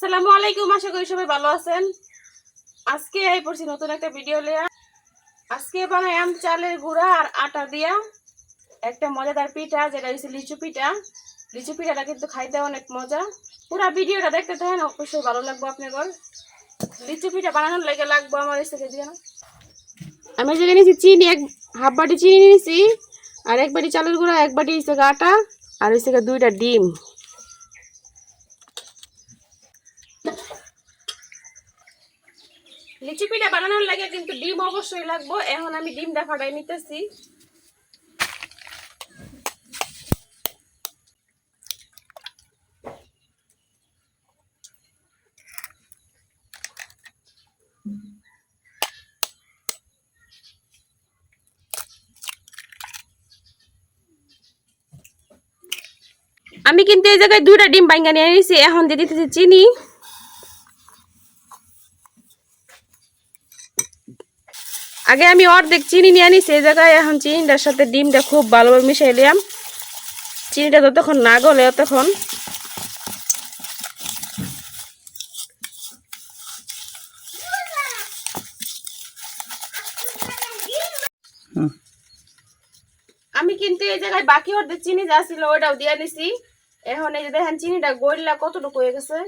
আসসালামু আলাইকুম, আশা করি সবাই ভালো আছেন। আজকে এই পড়ছি নতুন একটা ভিডিও লিয়া আজকে বানাইলাম চালের গুঁড়া আর আটা দিয়া একটা মজাদার পিঠা, যেটা হচ্ছে লিচু পিঠা। লিচু পিঠাটা কিন্তু খাইতে অনেক মজা। পুরো ভিডিওটা দেখতে থাকেন, অবশ্যই ভালো লাগবে আপনার লিচু পিঠা বানানোর লেগে লাগবে আমার আমি যেখানে নিয়েছি চিনি, এক হাফ বাটি চিনি নিয়েছি, আর এক বাটি চালের গুঁড়া, এক বাটি হচ্ছে আটা, আর হচ্ছে দুইটা ডিম লিচি পিঠা বানানোর লাগে কিন্তু ডিম অবশ্যই লাগবো। এখন আমি ডিমটা ফাটাই নিতেছি। আমি কিন্তু এই জায়গায় দুইটা ডিম বাইঙ্গা নিয়ে নিয়েছি এখন দিয়ে দিতেছি চিনি। আগে আমি অর্ধেক চিনি নিয়ে নিছি এই জায়গায় এখন চিনিটার সাথে ডিমটা খুব ভালোভাবে মিশিয়ে নিলাম চিনিটা যতক্ষণ না গলে ততক্ষণ আমি কিন্তু এই জায়গায় বাকি অর্ধেক চিনি যা ছিল ওইটাও দিয়ে নিছি এখন এই যে দেখেন, চিনিটা গড়লা কতটুকু হয়ে গেছে?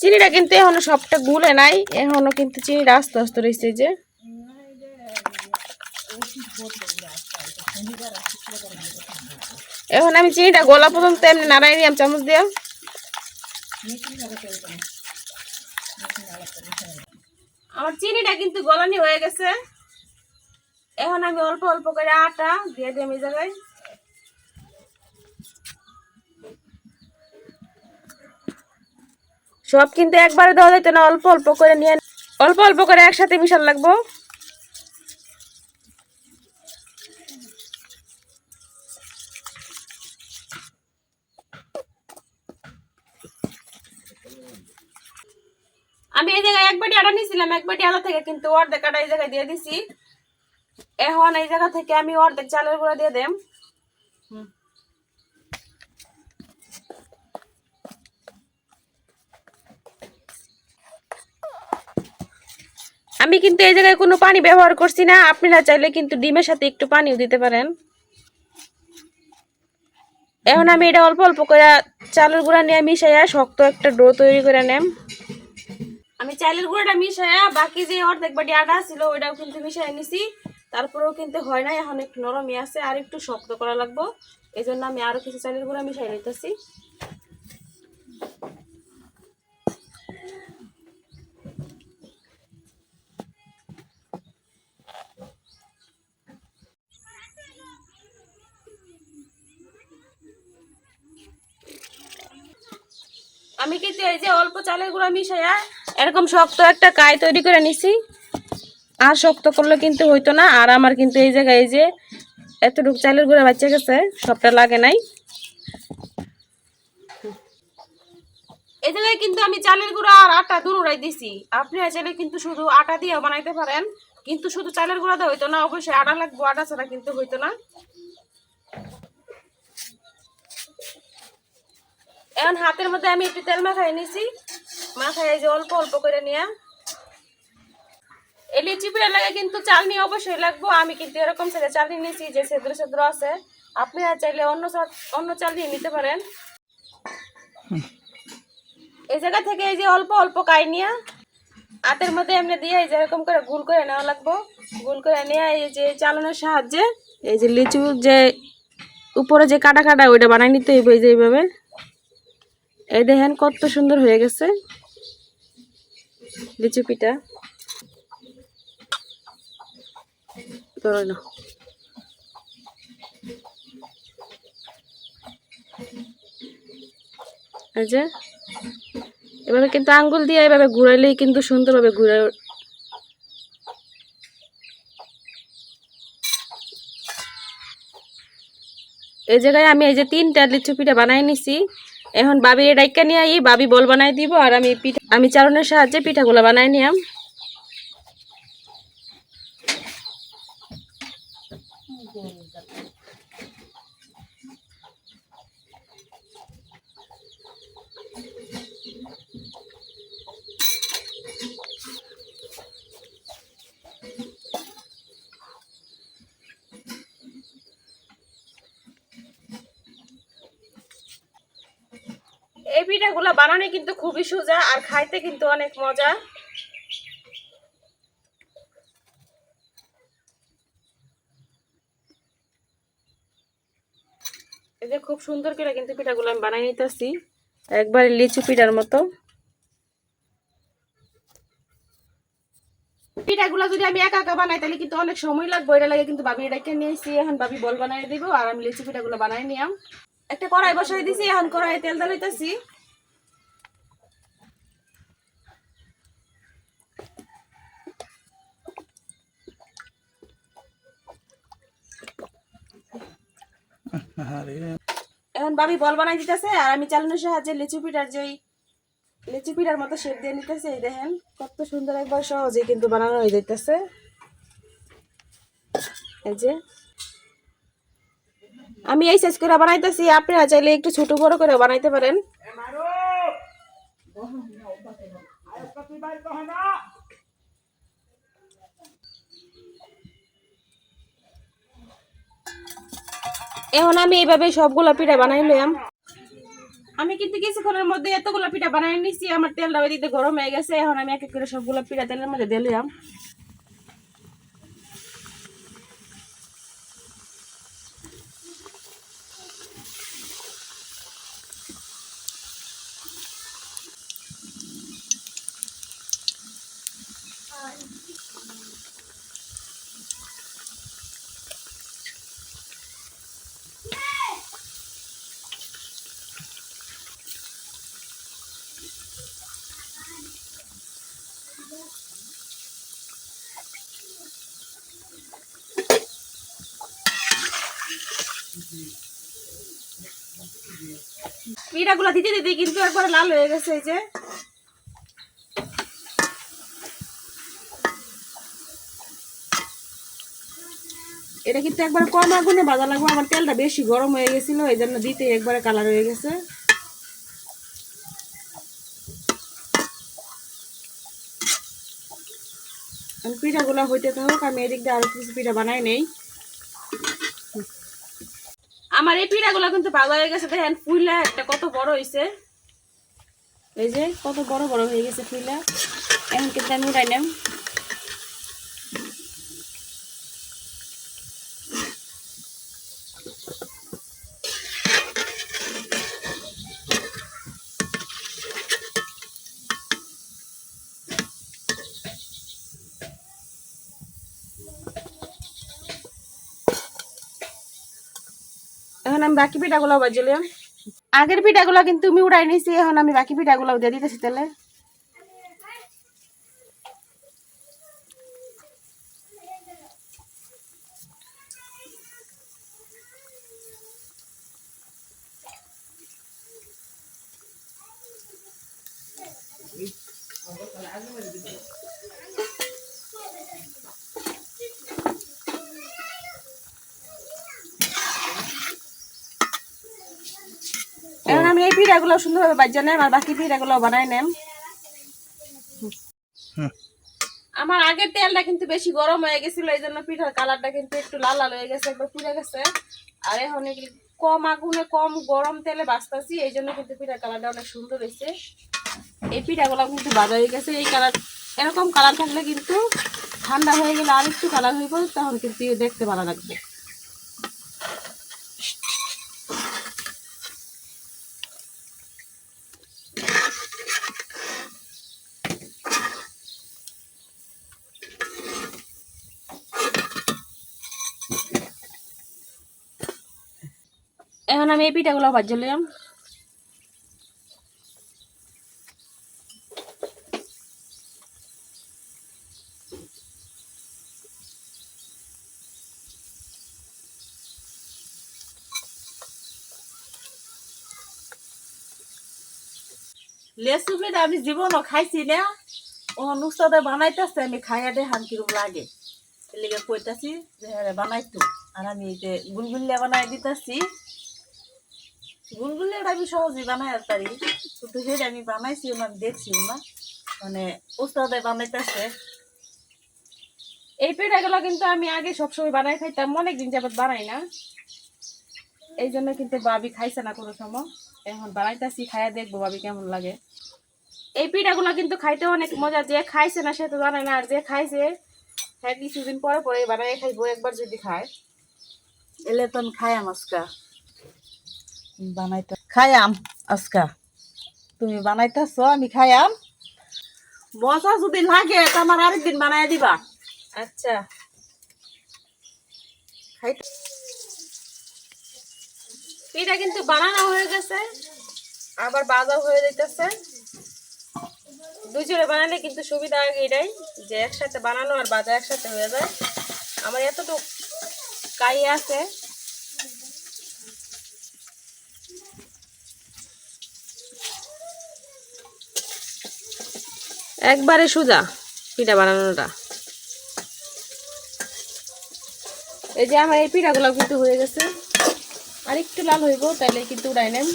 চিনিটা কিন্তু এখনও সবটা গুলে নাই, এখনও কিন্তু চিনিটা আস্তে আস্তে রয়েছে যে। এখন আমি চিনিটা গোলা পর্যন্ত এমনি নাড়াই দিলাম চামচ দিয়া আমার চিনিটা কিন্তু গলানি হয়ে গেছে। এখন আমি অল্প অল্প করে আটা দিয়ে দিই আমি এই জায়গায়। সব কিন্তু একবারে দেওয়া যাইতো না, অল্প অল্প করে নিয়ে অল্প অল্প করে একসাথে মিশাল লাগবো। আমি এই জায়গায় এক বাটি আটা নিয়েছিলাম, এক বাটি আটা থেকে কিন্তু অর্ধেক আটা এই জায়গায় দিয়ে দিছি। এখন এই জায়গা থেকে আমি অর্ধেক চালের গুঁড়া দিয়ে দেম। আমি কিন্তু এই জায়গায় কোনো পানি ব্যবহার করছি না। আপনারা চাইলে কিন্তু ডিমের সাথে একটু পানিও দিতে পারেন। এখন আমি এটা অল্প অল্প করে চালের গুঁড়া নিয়ে মিশাইয়া শক্ত একটা ডো তৈরি করে নেম। আমি চালের গুঁড়াটা মিশাইয়া বাকি যে অর্ধেক বাটি আটা ছিল ওইটাও কিন্তু মিশাই নিছি। তারপরেও কিন্তু হয় না এখন একটু নরমই আছে আর একটু শক্ত করা লাগবো। এই জন্য আমি আরও কিছু চালের গুঁড়া মিশাই নিতেছি। আমি কিন্তু এই যে অল্প চালের গুঁড়া মিশাইয়া এরকম শক্ত একটা কাই তৈরি করে নিছি। আর শক্ত করলে কিন্তু হইতো না। আর আমার কিন্তু এই জায়গায় এই যে এতটুকু চালের গুঁড়া বাচ্চা গেছে, সবটা লাগে নাই। এই জায়গায় কিন্তু আমি চালের গুঁড়া আর আটা দুটাই দিছি। আপনারা চাইলে কিন্তু শুধু আটা দিয়ে বানাইতে পারেন। কিন্তু শুধু চালের গুঁড়া দিয়ে হইতো না, অবশ্যই আটা লাগবে, আটা ছাড়া কিন্তু হইতো না। এখন হাতের মধ্যে আমি একটু তেল মাখাই নিছি। মাখাই যে অল্প অল্প করে নিয়ে। এই পিঠা লাগে কিন্তু চালনি অবশ্যই লাগবো। আমি কিন্তু এরকম ছেলে চালনি নিয়েছি যে সেদ্র সেদ্র আছে। আপনারা চাইলে অন্য অন্য চাল দিয়ে নিতে পারেন। এই জায়গা থেকে এই যে অল্প অল্প কাই নিয়ে হাতের মধ্যে এমনি দিয়ে এই যে এরকম করে গুল করে নেওয়া লাগবো। গুল করে নিয়ে এই যে চালানোর সাহায্যে এই যে লিচু যে উপরে যে কাটা কাটা, ওইটা বানাই নিতে হইব এইভাবে। এই দেখেন কত সুন্দর হয়ে গেছে। লিচু পিঠা। এই যে, এভাবে কিন্তু আঙ্গুল দিয়ে এভাবে ঘুরাইলেই কিন্তু সুন্দরভাবে ঘুরে এই জায়গায় আমি এই যে তিনটা লিচু পিঠা বানাই নিছি। এখন বাবির ডাইকা নিয়ে আই, বাবি বল বানাই দিব, আর আমি পিঠা আমি চারণের সাহায্যে পিঠাগুলো বানাই নিয়াম। এই পিঠাগুলো বানানো কিন্তু খুবই সোজা আর খাইতে কিন্তু অনেক মজা। এই যে খুব সুন্দর করে কিন্তু পিঠাগুলো আমি বানাই নিতেছি, একবারে লিচু পিঠার মতো। পিঠাগুলো যদি আমি একা একা বানাই, তাহলে কিন্তু অনেক সময় লাগবে। এটা লাগে কিন্তু ভাবি এটাকে নিয়েছি এখন ভাবি বল বানাই দিব, আর আমি লিচু পিঠাগুলো বানাই নিলাম একটা কড়াই বসাই দিছি, এখন কড়াই তেল দাঁড়াইতেছি এখন ভাবি বল বানাই দিতেছে, আর আমি চালানোর সাহায্যে লিচু পিঠার যেই লিচু পিঠার মতো শেপ দিয়ে নিতেছে, এই দেখেন, কত সুন্দর একবার সহজে কিন্তু বানানো হয়ে যাইতেছে। এই যে, আমি এই সাইজ করে বানাইতেছি, আপনারা চাইলে একটু ছোট বড় করে বানাইতে পারেন। এখন আমি এইভাবে সবগুলো পিঠা বানাই নিলাম। আমি কিন্তু কিছুক্ষণের মধ্যে এতগুলো পিঠা বানাই নিছি, আমার তেলটা দিতে গরম হয়ে গেছে, এখন আমি এক এক করে সবগুলো পিঠা তেলের মধ্যে দিলাম। পিঠাগুলো দিতে দিতে কিন্তু একবার লাল হয়ে গেছে এই যে। এটা কিন্তু একবার কম আগুনে ভাজা লাগবে, আমার তেলটা বেশি গরম হয়ে গেছিল, এই জন্য দিতে একবারে কালার হয়ে গেছে। পিঠাগুলো হইতে থাকুক, আমি এদিক দিয়ে আরও কিছু পিঠা বানাই নেই। আমার এই পিঠাগুলো কিন্তু হয়ে গেছে। দেখেন, ফুইলা একটা কত বড় হয়েছে এই যে, কত বড় বড় হয়ে গেছে ফুইলা। এখন কিন্তু আমি উঠাই এখন আমি বাকি পিঠাগুলো বাজলাম আগের পিঠাগুলো কিন্তু তুমি উড়াই নিছি, এখন আমি বাকি পিঠাগুলো দিয়ে দিতেছি তাহলে এখন আমি এই পিঠাগুলো সুন্দরভাবে বাজ্যা নেম আর বাকি পিঠাগুলো বানাই নেম আমার আগের তেলটা কিন্তু বেশি গরম হয়ে গেছিল এই জন্য পিঠার কালারটা কিন্তু একটু লাল লাল হয়ে গেছে একবার পুড়ে গেছে। আর এখন কম আগুনে কম গরম তেলে বাঁচতেছি এই জন্য কিন্তু পিঠার কালারটা অনেক সুন্দর হয়েছে। এই পিঠাগুলো কিন্তু বাজা হয়ে গেছে এই কালার এরকম কালার থাকলে কিন্তু ঠান্ডা হয়ে গেলে আর একটু কালার হয়ে পড়ে তখন কিন্তু দেখতে ভালো লাগবে। এখন আমি এই পিঠাগুলো ভাজলাম লেসু পিঠা আমি জীবনও খাইছি না। ও নুস্তাদে বানাইতেছে, আমি খাইয়া দেখান কিরম লাগে। এলিগে কইতাছি যে হ্যাঁ বানাইতো। আর আমি যে গুলগুলিয়া বানাই দিতেছি। গুলগুলিয়াটা আমি সহজেই বানাই আর পারি কিন্তু সেটা আমি বানাইছিও না আমি দেখছিও না। মানে উস্তাদে বানাইতেছে। এই পিঠাগুলো কিন্তু আমি আগে সবসময় বানাই খাইতাম অনেক দিন যাবত বানাই না। এই জন্য কিন্তু বাবি খাইছে না কোনো সময়। এখন বানাইতেছি খাইয়া দেখব বাবি কেমন লাগে। এই পিঠাগুলো কিন্তু খাইতে অনেক মজা, যে খাইছে না সে তো জানে না, আর যে খাইছে হ্যাঁ কিছুদিন পরে পরে বানাই খাইবো, একবার যদি খায়। এলে তো আমি খাইয়াম আজকা। বানাইতে খাইয়াম আজকা। তুমি বানাইতেছ আমি খাইয়াম মজা যদি লাগে তো আমার আরেকদিন বানাই দিবা। আচ্ছা। পিঠা কিন্তু বানানো হয়ে গেছে আবার বাজাও হয়ে যাইতেছে। দুজনে বানালে কিন্তু সুবিধা এটাই যে একসাথে বানানো আর বাজা একসাথে হয়ে যায়। আমার এতটুকু কাই আছে। একবারে সোজা পিঠা বানানোটা। এই যে আমার এই পিঠাগুলো কিন্তু হয়ে গেছে। আর একটু লাল হইব, তাইলে কিন্তু উড়াই নেম।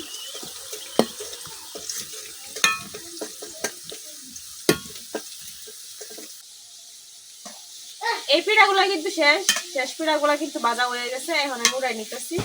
এই পিঠাগুলো কিন্তু শেষ। শেষ পিঠাগুলো কিন্তু বাজা হয়ে গেছে, এখন আমি উড়াই নিতেছি।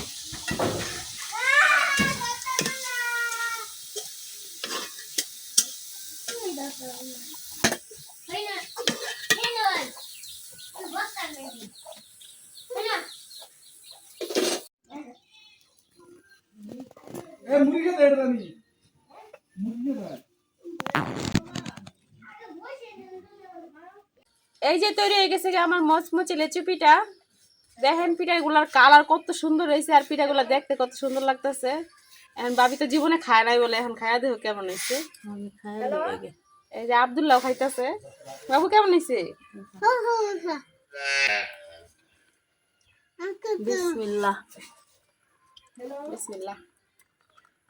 এই যে তৈরি হয়ে গেছে আমার মচমচে লেচু পিঠা। দেখেন পিঠাগুলার কালার কত সুন্দর হয়েছে আর পিঠাগুলা দেখতে কত সুন্দর লাগতেছে। এখন বাবি তো জীবনে খায় নাই বলে এখন খায়া দেখো কেমন হয়েছে। আমি। এই যে আবদুল্লাহ খাইতেছে। বাবু কেমন হয়েছে? বিসমিল্লাহ। বিসমিল্লাহ।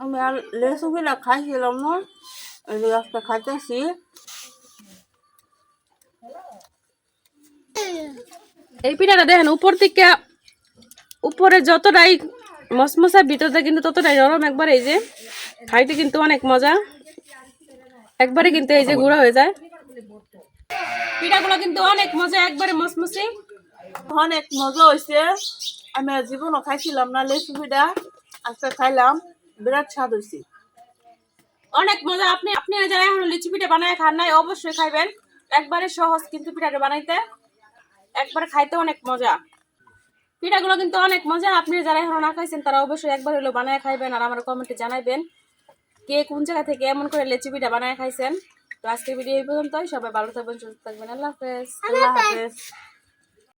আমি আর লেসু গুলা খাইছিলাম না এই আজকে খাইতেছি এই পিঠাটা দেখেন উপর থেকে উপরে যতটাই মশমশা ভিতরটা কিন্তু ততটাই নরম একবার এই যে খাইতে কিন্তু অনেক মজা একবারে কিন্তু এই যে গুঁড়া হয়ে যায় পিঠাগুলো কিন্তু অনেক মজা একবারে মসমসে অনেক মজা হয়েছে আমি জীবনও খাইছিলাম না লেসু পিঠা আজকে খাইলাম বিরাট স্বাদ হয়েছে অনেক মজা। আপনি আপনি যারা এখন লিচু পিঠা বানায় খান নাই অবশ্যই খাইবেন। একবারে সহজ কিন্তু পিঠাটা বানাইতে। একবারে খাইতে অনেক মজা। পিঠাগুলো কিন্তু অনেক মজা। আপনি যারা এখন না খাইছেন তারা অবশ্যই একবার হলো বানায় খাইবেন আর আমার কমেন্টে জানাবেন কে কোন জায়গা থেকে এমন করে লিচু পিঠা বানায় খাইছেন। তো আজকের ভিডিও এই পর্যন্তই। সবাই ভালো থাকবেন সুস্থ থাকবেন। আল্লাহ হাফেজ। আল্লাহ হাফেজ।